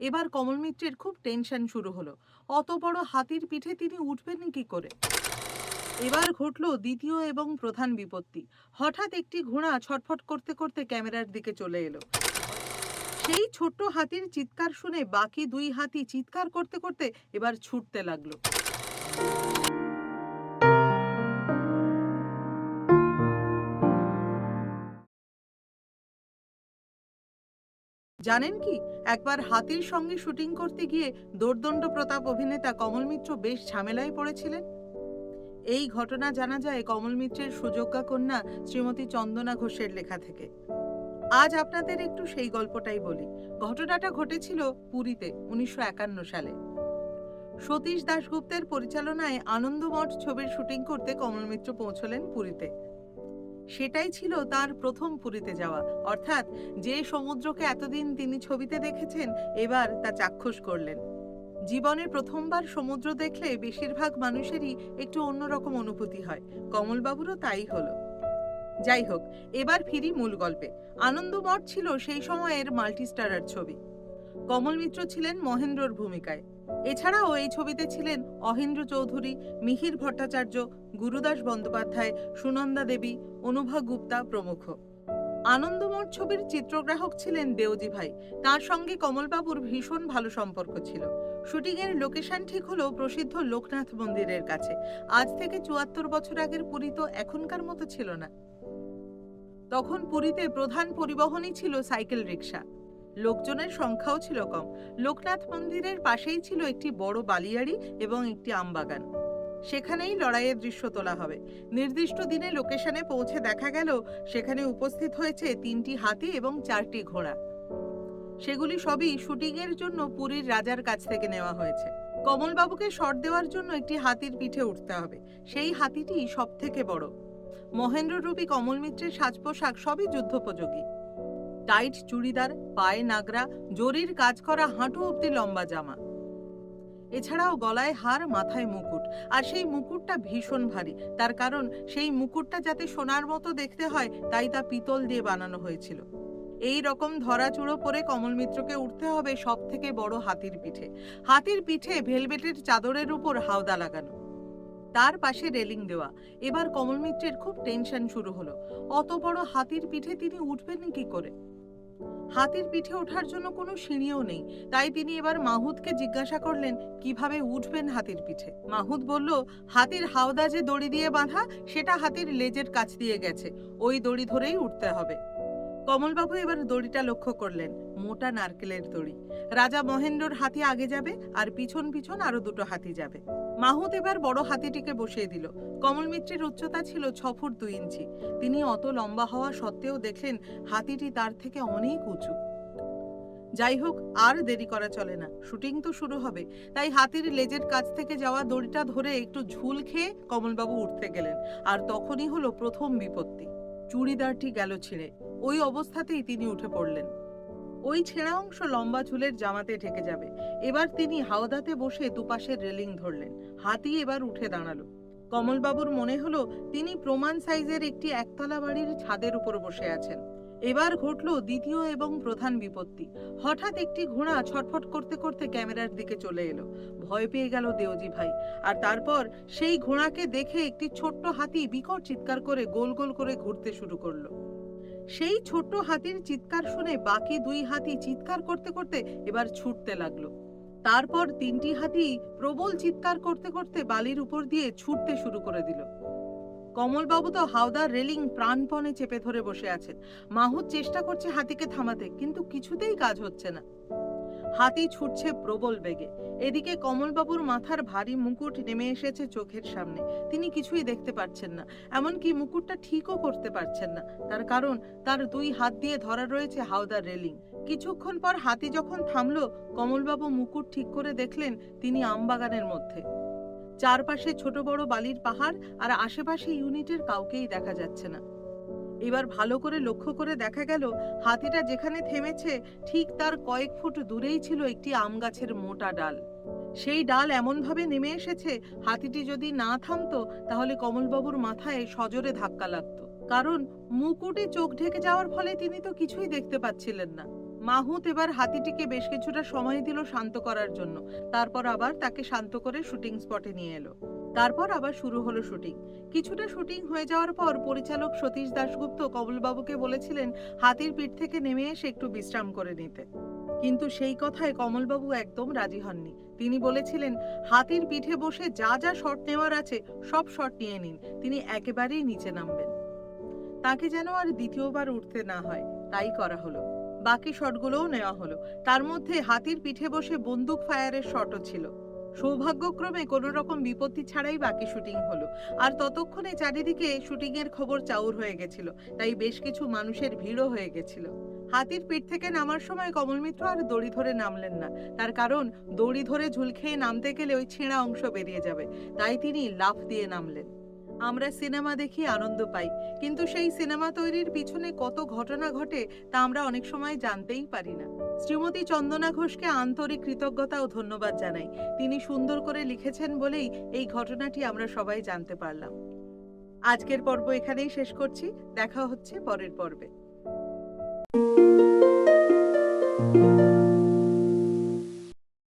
এবার কমল মিত্রের খুব টেনশন শুরু হলো। অত বড় হাতির পিঠে তিনি উঠবেন কি করে? এবার ঘটল দ্বিতীয় এবং প্রধান বিপত্তি। হঠাৎ একটি ঘোড়া ছটফট করতে করতে ক্যামেরার দিকে চলে এলো। সেই ছোট্ট হাতির চিৎকার শুনে বাকি দুই হাতি চিৎকার করতে করতে এবার ছুটতে লাগল। জানেন কি? একবার হাতির সঙ্গে শুটিং করতে গিয়ে দোর্দণ্ড প্রতাপ অভিনেতা কমল মিত্র বেশ ঝামেলায় পড়েছিলেন। এই ঘটনা জানা যায় কমল মিত্রের সুযোগ্যা কন্যা শ্রীমতী চন্দনা ঘোষের লেখা থেকে। আজ আপনাদের একটু সেই গল্পটাই বলি। ঘটনাটা ঘটেছিল পুরীতে উনিশশো একান্ন সালে। সতীশ দাশগুপ্তের পরিচালনায় আনন্দমঠ ছবির শুটিং করতে কমল মিত্র পৌঁছলেন পুরীতে। সেটাই ছিল তার প্রথম পুরীতে যাওয়া। অর্থাৎ যে সমুদ্রকে এতদিন তিনি ছবিতে দেখেছেন, এবার তা চাক্ষুষ করলেন। জীবনে প্রথমবার সমুদ্র দেখলে বেশিরভাগ মানুষেরই একটু অন্যরকম অনুভূতি হয়। কমলবাবুরও তাই হলো। যাই হোক, এবার ফিরি মূল গল্পে। আনন্দমঠ ছিল সেই সময়ের মাল্টিস্টারার ছবি। কমল মিত্র ছিলেন মহেন্দ্রর ভূমিকায়। এছাড়াও এই ছবিতে ছিলেন অহেন্দ্র চৌধুরী, মিহির ভট্টাচার্য, গুরুদাস বন্দ্যোপাধ্যায়, সুনন্দা দেবী, অনুভা গুপ্তা প্রমুখ। আনন্দমঠ ছবির চিত্রগ্রাহক ছিলেন দেওজি ভাই। তার সঙ্গে কমলবাবুর ভীষণ ভালো সম্পর্ক ছিল। শুটিংয়ের লোকেশন ঠিক হলো প্রসিদ্ধ লোকনাথ মন্দিরের কাছে। আজ থেকে চুয়াত্তর বছর আগের পুরী তো এখনকার মতো ছিল না। তখন পুরীতে প্রধান পরিবহনই ছিল সাইকেল রিক্সা লোকজনের সংখ্যাও ছিল কম। লোকনাথ মন্দিরের পাশেই ছিল একটি বড় বালিয়াড়ি এবং একটি আমবাগান। সেখানেই লড়াইয়ের দৃশ্য তোলা হবে। নির্দিষ্ট দিনে লোকেশনে পৌঁছে দেখা গেল, সেখানে উপস্থিত হয়েছে তিনটি হাতি এবং চারটি ঘোড়া। সেগুলি সবই শুটিংয়ের জন্য পুরীর রাজার কাছ থেকে নেওয়া হয়েছে। কমলবাবুকে শট দেওয়ার জন্য একটি হাতির পিঠে উঠতে হবে। সেই হাতিটি সব থেকে বড় মহেন্দ্ররূপী কমল মিত্রের সাজ পোশাক সবই যুদ্ধোপযোগী। টাইট চুড়িদার, পায়ে নাগরা, জরির কাজ করা হাঁটু অব্দি লম্বা জামা। এছাড়াও গলায় হার, মাথায় মুকুট। আর সেই মুকুটটা ভীষণ ভারী। তার কারণ সেই মুকুটটা যাতে সোনার মতো দেখতে হয়, তাই তা পিতল দিয়ে বানানো হয়েছিল। এই রকম ধরা চুড়ো পরে কমল মিত্রকে উঠতে হবে সব থেকে বড় হাতির পিঠে। হাতির পিঠে ভেলভেটের চাদরের উপর হাওদা লাগানো। তার পাশে রেলিং দেওয়া। এবার কমল মিত্রের খুব টেনশন শুরু হলো। অত বড় হাতির পিঠে তিনি উঠবেন কি করে? হাতির পিঠে ওঠার জন্য কোনো সিঁড়িও নেই। তাই তিনি এবার মাহুদকে জিজ্ঞাসা করলেন, কীভাবে উঠবেন হাতির পিঠে? মাহুদ বলল, হাতির হাওদা যে দড়ি দিয়ে বাঁধা, সেটা হাতির লেজের কাছ দিয়ে গেছে। ওই দড়ি ধরেই উঠতে হবে। কমলবাবু এবার দড়িটা লক্ষ্য করলেন, মোটা নারকেলের দড়ি। রাজা মহেন্দ্রর হাতি আগে যাবে আর পিছন পিছন আরও দুটো হাতি যাবে। মাহুদ এবার বড় হাতিটিকে বসিয়ে দিল। কমল মিত্রের উচ্চতা ছিল ছ ফুট দুই ইঞ্চি। তিনি অত লম্বা হওয়া সত্ত্বেও দেখলেন হাতিটি তার থেকে অনেক উঁচু। যাই হোক, আর দেরি করা চলে না। শুটিং তো শুরু হবে। তাই হাতির লেজের কাছ থেকে যাওয়া দড়িটা ধরে একটু ঝুল খেয়ে কমলবাবু উঠতে গেলেন। আর তখনই হলো প্রথম বিপত্তি। চুড়িদারটি গেল ছিঁড়ে। ওই অবস্থাতেই তিনি উঠে পড়লেন। ওই ছেঁড়া অংশ লম্বা চুলের জামাতে ঢেকে যাবে। এবার তিনি হাওদাতে বসে দুপাশের রেলিং ধরলেন। হাতি এবার উঠে দাঁড়াল। কমলবাবুর মনে হলো, তিনি প্রমাণ সাইজের একটি একতলা বাড়ির ছাদের উপর বসে আছেন। এবার ঘটল দ্বিতীয় এবং প্রধান বিপত্তি। হঠাৎ একটি ঘোড়া ছটফট করতে করতে ক্যামেরার দিকে চলে এলো। ভয় পেয়ে গেল দেওজি ভাই। আর তারপর সেই ঘোড়াকে দেখে একটি ছোট্ট হাতি বিকট চিৎকার করে গোল গোল করে ঘুরতে শুরু করল। সেই ছোট্ট হাতির চিৎকার শুনে বাকি দুই হাতি চিৎকার করতে করতে এবার ছুটতে লাগল। তারপর তিনটি হাতি প্রবল চিৎকার করতে করতে বালির উপর দিয়ে ছুটতে শুরু করে দিল। কমলবাবু তো হাওদার রেলিং প্রাণপণে চেপে ধরে বসে আছেন। মাহুদ চেষ্টা করছে হাতিকে থামাতে, কিন্তু কিছুতেই কাজ হচ্ছে না। হাতি ছুটছে প্রবল বেগে। এদিকে কমলবাবুর মাথার ভারী মুকুট নেমে এসেছে চোখের সামনে। তিনি কিছুই দেখতে পাচ্ছেন না, এমনকি মুকুটটা ঠিকও করতে পারছেন না। তার কারণ, তার দুই হাত দিয়ে ধরা রয়েছে হাওদার রেলিং। কিছুক্ষণ পর হাতি যখন থামলো, কমলবাবু মুকুট ঠিক করে দেখলেন তিনি আমবাগানের মধ্যে। চারপাশে ছোট বড় বালির পাহাড় আর আশেপাশে ইউনিটের কাউকেই দেখা যাচ্ছে না। এবার ভালো করে লক্ষ্য করে দেখা গেল, হাতিটা যেখানে থেমেছে ঠিক তার কয়েক ফুট দূরেই ছিল একটি আম গাছের মোটা ডাল। সেই ডাল এমনভাবে নেমে এসেছে, হাতিটি যদি না থামতো তাহলে কমলবাবুর মাথায় সজোরে ধাক্কা লাগতো। কারণ মুকুটে চোখ ঢেকে যাওয়ার ফলে তিনি তো কিছুই দেখতে পাচ্ছিলেন না। মাহুত এবার হাতিটিকে বেশ কিছুটা সময় দিল শান্ত করার জন্য, তারপর আবার তাকে শান্ত করে শুটিং স্পটে নিয়ে এলো। তারপর আবার শুরু হলো শুটিং। কিছুটা শুটিং হয়ে যাওয়ার পর পরিচালক সতীশ দাশগুপ্ত কমলবাবুকে বলেছিলেন হাতির পিঠ থেকে নেমে এসে একটু বিশ্রাম করে নিতে। কিন্তু সেই কথায় কমলবাবু একদম রাজি হননি। তিনি বলেছিলেন, হাতির পিঠে বসে যা যা শট নেওয়ার আছে, সব শট নিয়ে নিন। তিনি একেবারেই নিচে নামবেন। তাকে যেন আর দ্বিতীয়বার উঠতে না হয়। তাই করা হলো। বাকি শটগুলোও নেওয়া হলো। তার মধ্যে হাতির পিঠে বসে বন্দুক ফায়ারের শটও ছিল। সৌভাগ্যক্রমে কোনো রকম বিপত্তি ছাড়াই বাকি শুটিং হলো। আর ততক্ষণে চারিদিকে শুটিং এর খবর চাউর হয়ে গেছিল, তাই বেশ কিছু মানুষের ভিড়ও হয়ে গেছিল। হাতির পিঠ থেকে নামার সময় কমল মিত্র আর দড়ি ধরে নামলেন না। তার কারণ, দড়ি ধরে ঝুল খেয়ে নামতে গেলে ওই ছেঁড়া অংশ বেরিয়ে যাবে, তাই তিনি লাফ দিয়ে নামলেন। আমরা সিনেমা দেখি আনন্দ পাই। কিন্তু সেই সিনেমা তৈরির পিছনে কত ঘটনা ঘটে তা আমরা অনেক সময় জানতেই পারি না। শ্রীমতী চন্দনা ঘোষকে আন্তরিক কৃতজ্ঞতা ও ধন্যবাদ জানাই। তিনি সুন্দর করে লিখেছেন বলেই এই ঘটনাটি আমরা সবাই জানতে পারলাম। আজকের পর্ব এখানেই শেষ করছি। দেখা হচ্ছে পরের পর্বে।